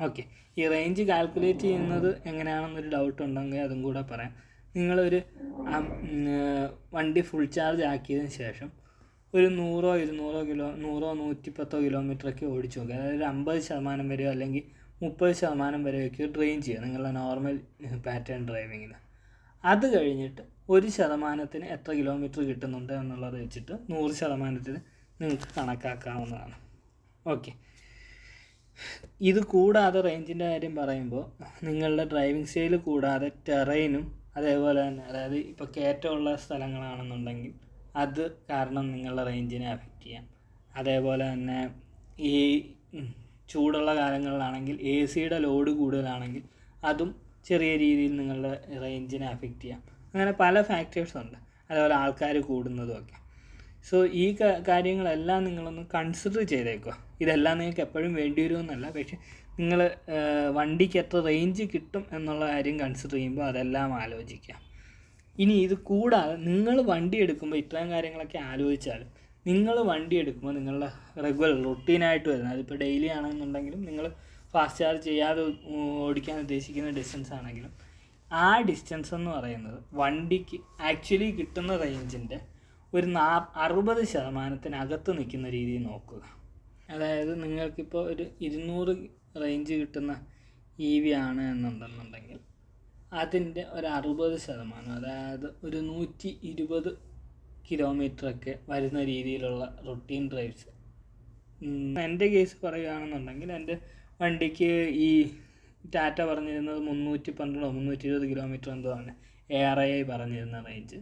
ഓക്കെ ഈ റേഞ്ച് കാൽക്കുലേറ്റ് ചെയ്യുന്നത് എങ്ങനെയാണെന്നൊരു ഡൗട്ട് ഉണ്ടെങ്കിൽ അതും കൂടെ പറയാം. നിങ്ങളൊരു വണ്ടി ഫുൾ ചാർജ് ആക്കിയതിന് ശേഷം ഒരു നൂറോ ഇരുന്നൂറോ കിലോ നൂറോ നൂറ്റിപ്പത്തോ കിലോമീറ്ററൊക്കെ ഓടിച്ചു നോക്കുക. അതായത് ഒരു അമ്പത് ശതമാനം വരെയോ അല്ലെങ്കിൽ മുപ്പത് ശതമാനം വരെയൊക്കെ ഡ്രെയിൻ ചെയ്യുക. നിങ്ങളുടെ നോർമൽ പാറ്റേൺ ഡ്രൈവിങ്ങിൽ അത് കഴിഞ്ഞിട്ട് ഒരു ശതമാനത്തിന് എത്ര കിലോമീറ്റർ കിട്ടുന്നുണ്ട് എന്നുള്ളത് വെച്ചിട്ട് നൂറ് ശതമാനത്തിന് നിങ്ങൾക്ക് കണക്കാക്കാവുന്നതാണ്. ഓക്കെ ഇത് കൂടാതെ റേഞ്ചിന്റെ കാര്യം പറയുമ്പോൾ നിങ്ങളുടെ ഡ്രൈവിംഗ് സ്റ്റൈൽ കൂടാതെ ടെറൈനും അതേപോലെ തന്നെ അതായത് ഇപ്പോൾ കയറ്റമുള്ള സ്ഥലങ്ങളാണെന്നുണ്ടെങ്കിൽ അത് കാരണം നിങ്ങളുടെ റേഞ്ചിനെ അഫക്റ്റ് ചെയ്യാം. അതേപോലെ തന്നെ ഈ ചൂടുള്ള കാലങ്ങളിലാണെങ്കിൽ എ സിയുടെ ലോഡ് കൂടുതലാണെങ്കിൽ അതും ചെറിയ രീതിയിൽ നിങ്ങളുടെ റേഞ്ചിനെ അഫക്റ്റ് ചെയ്യാം. അങ്ങനെ പല ഫാക്ടേഴ്സ് ഉണ്ട്. അതേപോലെ ആൾക്കാർ കൂടുന്നതുമൊക്കെ സോ ഈ കാര്യങ്ങളെല്ലാം നിങ്ങളൊന്ന് കൺസിഡർ ചെയ്തേക്കുക. ഇതെല്ലാം നിങ്ങൾക്ക് എപ്പോഴും വേണ്ടി വരുമെന്നല്ല പക്ഷെ നിങ്ങൾ വണ്ടിക്ക് എത്ര റേഞ്ച് കിട്ടും എന്നുള്ള കാര്യം കൺസിഡർ ചെയ്യുമ്പോൾ അതെല്ലാം ആലോചിക്കാം ഇനി ഇത് കൂടാതെ നിങ്ങൾ വണ്ടി എടുക്കുമ്പോൾ ഇത്രയും കാര്യങ്ങളൊക്കെ ആലോചിച്ചാലും നിങ്ങൾ വണ്ടി എടുക്കുമ്പോൾ നിങ്ങളുടെ റെഗുലർ റൊട്ടീനായിട്ട് വരുന്നത് അതിപ്പോൾ ഡെയിലി ആണെന്നുണ്ടെങ്കിലും നിങ്ങൾ ഫാസ്റ്റ് ചാർജ് ചെയ്യാതെ ഓടിക്കാൻ ഉദ്ദേശിക്കുന്ന ഡിസ്റ്റൻസ് ആണെങ്കിലും ആ ഡിസ്റ്റൻസ് എന്ന് പറയുന്നത് വണ്ടിക്ക് ആക്ച്വലി കിട്ടുന്ന റേഞ്ചിന്റെ ഒരു നാ അറുപത് ശതമാനത്തിനകത്ത് നിൽക്കുന്ന രീതിയിൽ നോക്കുക. അതായത് നിങ്ങൾക്കിപ്പോൾ ഒരു ഇരുന്നൂറ് റേഞ്ച് കിട്ടുന്ന ഇ വി ആണ് എന്നുണ്ടെന്നുണ്ടെങ്കിൽ അതിന്റെ ഒരു അറുപത് ശതമാനം അതായത് ഒരു നൂറ്റി ഇരുപത് കിലോമീറ്ററൊക്കെ വരുന്ന രീതിയിലുള്ള റൊട്ടീൻ ഡ്രൈവ്സ് എന്റെ കേസ് പറയുകയാണെന്നുണ്ടെങ്കിൽ എന്റെ വണ്ടിക്ക് ഈ ടാറ്റ പറഞ്ഞിരുന്നത് മുന്നൂറ്റി പന്ത്രണ്ടോ മുന്നൂറ്റി ഇരുപത് കിലോമീറ്റർ എന്തോ ആണ്. എ ആർ ഐ പറഞ്ഞിരുന്ന റേഞ്ച്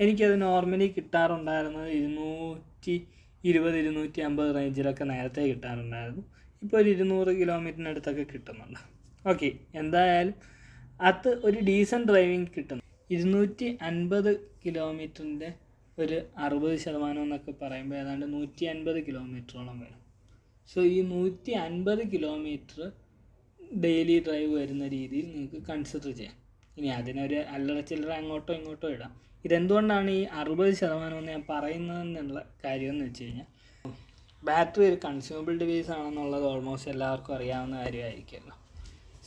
എനിക്കത് നോർമലി കിട്ടാറുണ്ടായിരുന്നത് ഇരുന്നൂറ്റി ഇരുപത് ഇരുന്നൂറ്റി അമ്പത് റേഞ്ചിലൊക്കെ നേരത്തെ കിട്ടാറുണ്ടായിരുന്നു. ഇപ്പോൾ ഒരു ഇരുന്നൂറ് കിലോമീറ്ററിനടുത്തൊക്കെ കിട്ടുന്നുണ്ട്. ഓക്കെ എന്തായാലും അത് ഒരു ഡീസന്റ് ഡ്രൈവിംഗ് കിട്ടുന്നു. ഇരുന്നൂറ്റി അൻപത് കിലോമീറ്ററിന്റെ ഒരു അറുപത് ശതമാനം എന്നൊക്കെ പറയുമ്പോൾ ഏതാണ്ട് നൂറ്റി അൻപത് കിലോമീറ്ററോളം വരും. സോ ഈ നൂറ്റി അൻപത് കിലോമീറ്റർ ഡെയിലി ഡ്രൈവ് വരുന്ന രീതിയിൽ നിങ്ങൾക്ക് കൺസിഡർ ചെയ്യാം. ഇനി അതിനൊരു അല്ലറ ചില്ലറ അങ്ങോട്ടോ ഇങ്ങോട്ടോ ഇടാം. ഇതെന്തുകൊണ്ടാണ് ഈ അറുപത് ശതമാനം എന്ന് ഞാൻ പറയുന്നതെന്നുള്ള കാര്യം എന്ന് വെച്ച് കഴിഞ്ഞാൽ ബാറ്ററി ഒരു കൺസ്യൂമബിൾ ഡിവൈസ് ആണെന്നുള്ളത് ഓൾമോസ്റ്റ് എല്ലാവർക്കും അറിയാവുന്ന കാര്യമായിരിക്കുമല്ലോ.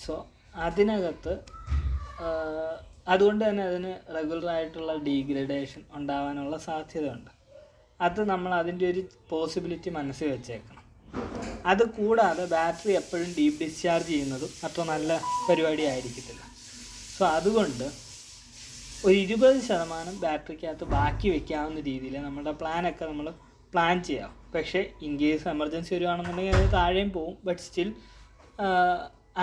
സോ അതിനകത്ത് അതുകൊണ്ട് തന്നെ അതിന് റെഗുലറായിട്ടുള്ള ഡീഗ്രഡേഷൻ ഉണ്ടാവാനുള്ള സാധ്യതയുണ്ട്. അത് നമ്മൾ അതിന്റെ ഒരു പോസിബിലിറ്റി മനസ്സിൽ വെച്ചേക്കണം. അത് കൂടാതെ ബാറ്ററി എപ്പോഴും ഡീപ് ഡിസ്ചാർജ് ചെയ്യുന്നതും അത്ര നല്ല പരിപാടി ആയിരിക്കത്തില്ല. സോ അതുകൊണ്ട് ഒരു ഇരുപത് ശതമാനം ബാറ്ററിക്കകത്ത് ബാക്കി വെക്കാവുന്ന രീതിയിൽ നമ്മുടെ പ്ലാനൊക്കെ നമ്മൾ പ്ലാൻ ചെയ്യാം. പക്ഷേ ഇൻ കേസ് എമർജൻസി വരുവാണെന്നുണ്ടെങ്കിൽ അത് താഴെയും പോവും. ബട്ട് സ്റ്റിൽ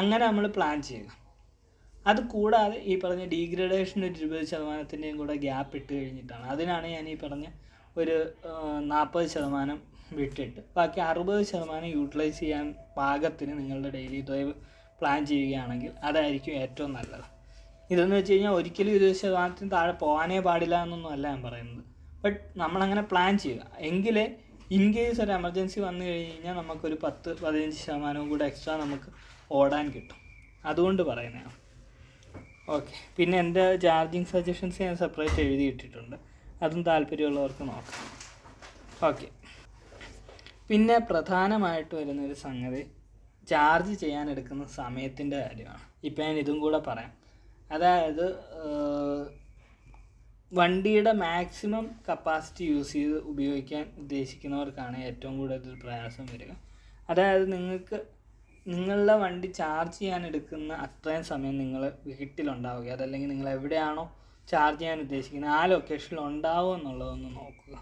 അങ്ങനെ നമ്മൾ പ്ലാൻ ചെയ്യുക അത് കൂടാതെ ഈ പറഞ്ഞ ഡീഗ്രഡേഷൻ ഒരു ഇരുപത് ശതമാനത്തിന്റെയും കൂടെ ഗ്യാപ്പ് ഇട്ട് കഴിഞ്ഞിട്ടാണ്. അതിനാണ് ഞാൻ ഈ പറഞ്ഞ ഒരു നാൽപ്പത് ശതമാനം വിട്ടിട്ട്. ബാക്കി അറുപത് ശതമാനം യൂട്ടിലൈസ് ചെയ്യാൻ പാകത്തിന് നിങ്ങളുടെ ഡെയിലി ഡ്രൈവ് പ്ലാൻ ചെയ്യുകയാണെങ്കിൽ അതായിരിക്കും ഏറ്റവും നല്ലത്. ഇതെന്ന് വെച്ച് കഴിഞ്ഞാൽ ഒരിക്കലും ഇരുപത് ശതമാനത്തിന് താഴെ പോകാനേ പാടില്ല എന്നൊന്നും അല്ല ഞാൻ പറയുന്നത്. ബട്ട് നമ്മളങ്ങനെ പ്ലാൻ ചെയ്യുക. എങ്കിലേ ഇൻ കേസ് ഒരു എമർജൻസി വന്നു കഴിഞ്ഞ് കഴിഞ്ഞാൽ നമുക്കൊരു പത്ത് പതിനഞ്ച് ശതമാനവും കൂടെ എക്സ്ട്രാ നമുക്ക് ഓടാൻ കിട്ടും. അതുകൊണ്ട് പറയുന്നതാണ് ഓക്കെ പിന്നെ എന്റെ ചാർജിങ് സജഷൻസ് ഞാൻ സെപ്പറേറ്റ് എഴുതി ഇട്ടിട്ടുണ്ട്. അതും താല്പര്യമുള്ളവർക്ക് നോക്കാം. ഓക്കെ പിന്നെ പ്രധാനമായിട്ട് വരുന്നൊരു സംഗതി ചാർജ് ചെയ്യാനെടുക്കുന്ന സമയത്തിന്റെ കാര്യമാണ്. ഇപ്പം ഞാൻ ഇതും കൂടെ പറയാം. അതായത് വണ്ടിയുടെ മാക്സിമം കപ്പാസിറ്റി യൂസ് ചെയ്ത് ഉപയോഗിക്കാൻ ഉദ്ദേശിക്കുന്നവർക്കാണ് ഏറ്റവും കൂടുതൽ പ്രയാസം വരിക. അതായത് നിങ്ങൾക്ക് നിങ്ങളുടെ വണ്ടി ചാർജ് ചെയ്യാൻ എടുക്കുന്ന അത്രയും സമയം നിങ്ങൾ വീട്ടിലുണ്ടാവുക. അതല്ലെങ്കിൽ നിങ്ങൾ എവിടെയാണോ ചാർജ് ചെയ്യാൻ ഉദ്ദേശിക്കുന്നത് ആ ലൊക്കേഷനിൽ ഉണ്ടാവുമോ എന്നുള്ളതൊന്ന് നോക്കുക.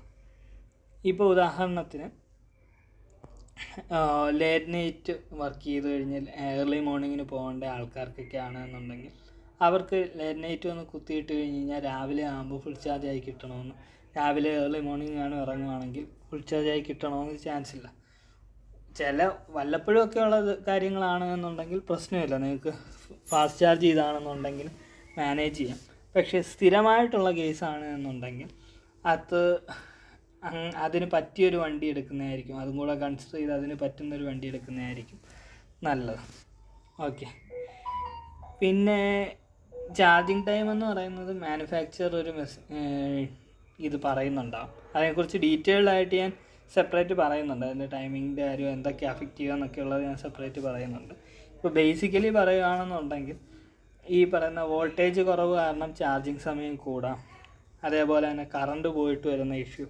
ഇപ്പോൾ ഉദാഹരണത്തിന് ലേറ്റ് നൈറ്റ് വർക്ക് ചെയ്ത് കഴിഞ്ഞാൽ ഏർലി മോർണിംഗിന് പോകേണ്ട ആൾക്കാർക്കൊക്കെ ആണെന്നുണ്ടെങ്കിൽ അവർക്ക് ലേറ്റ് നൈറ്റ് ഒന്ന് കുത്തിയിട്ട് കഴിഞ്ഞ് കഴിഞ്ഞാൽ രാവിലെ ആകുമ്പോൾ ഫുൾ ചാർജ് ആയി കിട്ടണമെന്ന്. രാവിലെ ഏർലി മോർണിംഗ് ആണ് ഇറങ്ങുവാണെങ്കിൽ ഫുൾ ചാർജ് ആയി കിട്ടണമെന്ന് ചാൻസ് ഇല്ല. ചില വല്ലപ്പോഴും ഒക്കെ ഉള്ള കാര്യങ്ങളാണ് എന്നുണ്ടെങ്കിൽ പ്രശ്നമില്ല. നിങ്ങൾക്ക് ഫാസ്റ്റ് ചാർജ് ചെയ്താണെന്നുണ്ടെങ്കിൽ മാനേജ് ചെയ്യാം. പക്ഷേ സ്ഥിരമായിട്ടുള്ള കേസാണ് എന്നുണ്ടെങ്കിൽ അത് അതിന് പറ്റിയൊരു വണ്ടി എടുക്കുന്നതായിരിക്കും. അതും കൂടെ കൺസിഡർ ചെയ്ത് അതിന് പറ്റുന്നൊരു വണ്ടി എടുക്കുന്നതായിരിക്കും നല്ലത്. ഓക്കെ പിന്നെ ചാർജിങ് ടൈം എന്ന് പറയുന്നത് മാനുഫാക്ചർ ഒരു മെസ് ഇത് പറയുന്നുണ്ടാവും അതിനെക്കുറിച്ച് ഡീറ്റെയിൽഡ് ആയിട്ട് ഞാൻ സെപ്പറേറ്റ് പറയുന്നുണ്ട്. അതിന്റെ ടൈമിങ്ങിന്റെ കാര്യം എന്തൊക്കെ അഫക്റ്റ് ചെയ്യുക എന്നൊക്കെ ഉള്ളത് ഞാൻ സെപ്പറേറ്റ് പറയുന്നുണ്ട്. ഇപ്പോൾ ബേസിക്കലി പറയുകയാണെന്നുണ്ടെങ്കിൽ ഈ പറയുന്ന വോൾട്ടേജ് കുറവ് കാരണം ചാർജിങ് സമയം കൂടാം. അതേപോലെ തന്നെ കറണ്ട് പോയിട്ട് വരുന്ന ഇഷ്യൂ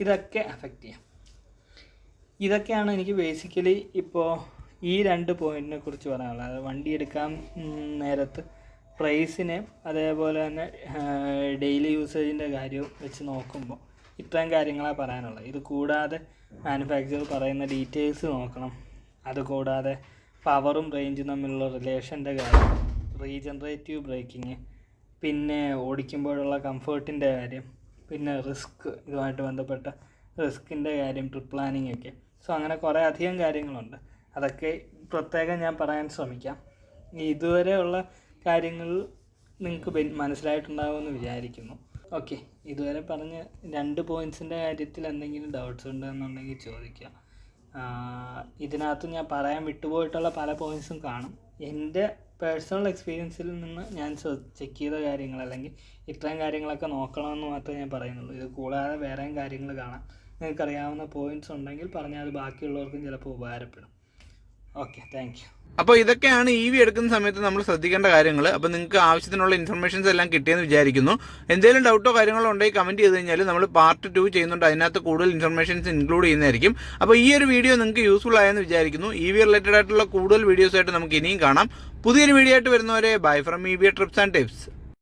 ഇതൊക്കെ അഫക്റ്റ് ചെയ്യാം. ഇതൊക്കെയാണ് എനിക്ക് ബേസിക്കലി ഇപ്പോൾ ഈ രണ്ട് പോയിന്റിനെ കുറിച്ച് പറയാനുള്ളത്. വണ്ടി എടുക്കാൻ നേരത്ത് പ്രൈസിനെ അതേപോലെ തന്നെ ഡെയിലി യൂസേജിന്റെ കാര്യവും വെച്ച് നോക്കുമ്പോൾ ഇത്രയും കാര്യങ്ങളാണ് പറയാനുള്ളത് ഇത് കൂടാതെ മാനുഫാക്ചർ പറയുന്ന ഡീറ്റെയിൽസ് നോക്കണം. അതുകൂടാതെ പവറും റേഞ്ചും തമ്മിലുള്ള റിലേഷന്റെ കാര്യം റീജനറേറ്റീവ് ബ്രേക്കിങ് പിന്നെ ഓടിക്കുമ്പോഴുള്ള കംഫേർട്ടിന്റെ കാര്യം പിന്നെ റിസ്ക് ഇതുമായിട്ട് ബന്ധപ്പെട്ട റിസ്കിന്റെ കാര്യം ട്രിപ്പ് പ്ലാനിങ് ഒക്കെ. സോ അങ്ങനെ കുറേ അധികം കാര്യങ്ങളുണ്ട്. അതൊക്കെ പ്രത്യേകം ഞാൻ പറയാൻ ശ്രമിക്കാം. ഇതുവരെയുള്ള കാര്യങ്ങൾ നിങ്ങൾക്ക് മനസ്സിലായിട്ടുണ്ടാവുമെന്ന് വിചാരിക്കുന്നു. ഓക്കെ ഇതുവരെ പറഞ്ഞ രണ്ട് പോയിന്റ്സിന്റെ കാര്യത്തിൽ എന്തെങ്കിലും ഡൗട്ട്സ് ഉണ്ടെന്നുണ്ടെങ്കിൽ ചോദിക്കുക. ഇതിനകത്ത് ഞാൻ പറയാൻ വിട്ടുപോയിട്ടുള്ള പല പോയിൻസും കാണും. എന്റെ പേഴ്സണൽ എക്സ്പീരിയൻസിൽ നിന്ന് ഞാൻ ചെക്ക് ചെയ്ത കാര്യങ്ങൾ അല്ലെങ്കിൽ ഇത്രയും കാര്യങ്ങളൊക്കെ നോക്കണമെന്ന് മാത്രമേ ഞാൻ പറയുന്നുള്ളൂ. ഇത് കൂടാതെ വേറെയും കാര്യങ്ങൾ കാണാം. നിങ്ങൾക്കറിയാവുന്ന പോയിന്റ്സ് ഉണ്ടെങ്കിൽ പറഞ്ഞാൽ അത് ബാക്കിയുള്ളവർക്കും ചിലപ്പോൾ ഉപകാരപ്പെടും. യു അപ്പോൾ ഇതൊക്കെയാണ് ഇ വി എടുക്കുന്ന സമയത്ത് നമ്മൾ ശ്രദ്ധിക്കേണ്ട കാര്യങ്ങൾ. അപ്പോൾ നിങ്ങൾക്ക് ആവശ്യത്തിനുള്ള ഇൻഫർമേഷൻസ് എല്ലാം കിട്ടിയെന്ന് വിചാരിക്കുന്നു. എന്തെങ്കിലും ഡൗട്ടോ കാര്യങ്ങളോ ഉണ്ടെങ്കിൽ കമന്റ് ചെയ്ത് കഴിഞ്ഞാൽ നമ്മൾ പാർട്ട് ടു ചെയ്യുന്നുണ്ട്. അതിനകത്ത് കൂടുതൽ ഇൻഫർമേഷൻസ് ഇൻക്ലൂഡ് ചെയ്യുന്നതായിരിക്കും. അപ്പോൾ ഈ ഒരു വീഡിയോ നിങ്ങൾക്ക് യൂസ്ഫുൾ ആയെന്ന് വിചാരിക്കുന്നു. ഇ വി റിലേറ്റഡ് ആയിട്ടുള്ള കൂടുതൽ വീഡിയോസ് ആയിട്ട് നമുക്ക് ഇനിയും കാണാം. പുതിയൊരു വീഡിയോ ആയിട്ട് വരുന്നവരെ bye from E V trips and tips